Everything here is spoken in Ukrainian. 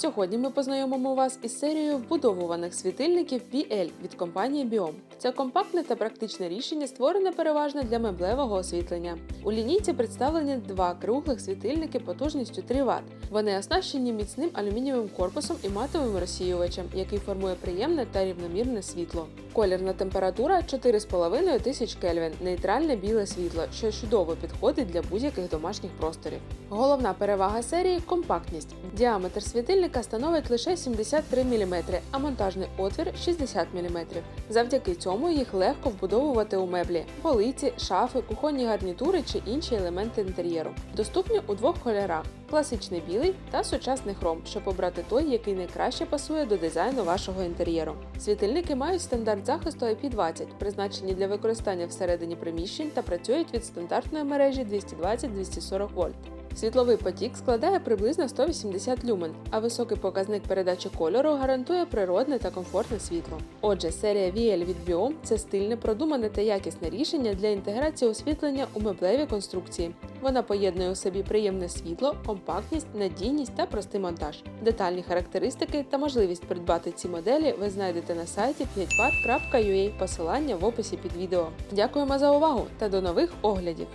Сьогодні ми познайомимо вас із серією вбудовуваних світильників BL від компанії Biom. Це компактне та практичне рішення, створене переважно для меблевого освітлення. У лінійці представлені два круглих світильники потужністю 3 Вт. Вони оснащені міцним алюмінієвим корпусом і матовим розсіювачем, який формує приємне та рівномірне світло. Колірна температура 4,5 тисяч Кельвін, нейтральне біле світло, що чудово підходить для будь-яких домашніх просторів. Головна перевага серії компактність. Діаметр світильника становить лише 73 мм, а монтажний отвір 60 мм. Завдяки цьому їх легко вбудовувати у меблі, полиці, шафи, кухонні гарнітури чи інші елементи інтер'єру. Доступні у двох кольорах: класичний білий та сучасний хром, щоб обрати той, який найкраще пасує до дизайну вашого інтер'єру. Світильники мають стандарт захисту IP20, призначені для використання всередині приміщень та працюють від стандартної мережі 220-240 вольт. Світловий потік складає приблизно 180 люмен, а високий показник передачі кольору гарантує природне та комфортне світло. Отже, серія VL від Biom – це стильне, продумане та якісне рішення для інтеграції освітлення у меблеві конструкції. Вона поєднує у собі приємне світло, компактність, надійність та простий монтаж. Детальні характеристики та можливість придбати ці моделі ви знайдете на сайті 5watt.ua, посилання в описі під відео. Дякуємо за увагу та до нових оглядів!